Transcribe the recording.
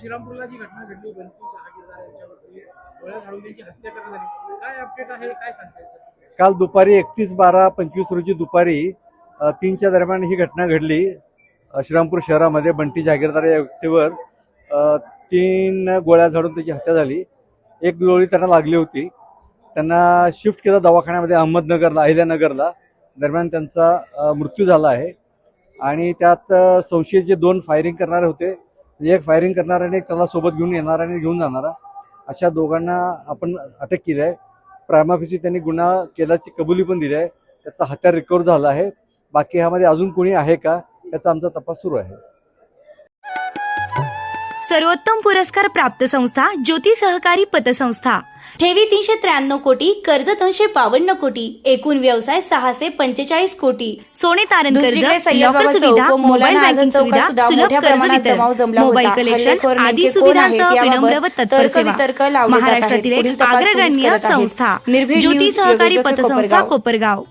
श्रीरामपूरला जी घटना घडली जहागीरदार यांच्यावरती घालून त्यांची हत्या करण्यात आली. काय अपडेट आहे काय सांगताय काल दुपारी एकतीस बारा पंचवीस रोजी दुपारी तीनच्या दरम्यान ही घटना घडली. श्रीरामपूर शहरामध्ये बंटी जागीरदार या व्यक्तीवर तीन गोळ्या झाडून त्याची हत्या झाली. एक गोळी त्यांना लागली होती. त्यांना शिफ्ट केलं दवाखान्यामध्ये अहमदनगरला अहिल्यानगरला. दरम्यान त्यांचा मृत्यू झाला आहे. आणि त्यात संशयित जे दोन फायरिंग करणारे होते म्हणजे एक फायरिंग करणारा आणि एक त्याला सोबत घेऊन येणारा आणि घेऊन जाणारा अशा दोघांना आपण अटक केली आहे. प्रायमाफिसी त्यांनी गुन्हा केल्याची कबुली पण दिली आहे. त्याचा हत्यार रिकवर झाला आहे. बाकी ह्यामध्ये अजून कोणी आहे का? याचा आमचा तपास सुरू आहे. सर्वोत्तम पुरस्कार प्राप्त संस्था ज्योती सहकारी पतसंस्था ठेवी तीनशे त्र्याण्णव कोटी कर्ज दोनशे बावन्न कोटी एकूण व्यवसाय सहाशे पंचेचाळीस कोटी सोने तारण कर्ज लॉकर सुविधा मोबाईल बँकिंग सुविधा सुलभ कर्ज वितरण मोबाईल. कलेक्शन आदी सुविधांसह व तत्पर. महाराष्ट्रातील एक अग्रगण्य. संस्था ज्योती सहकारी पतसंस्था. कोपरगाव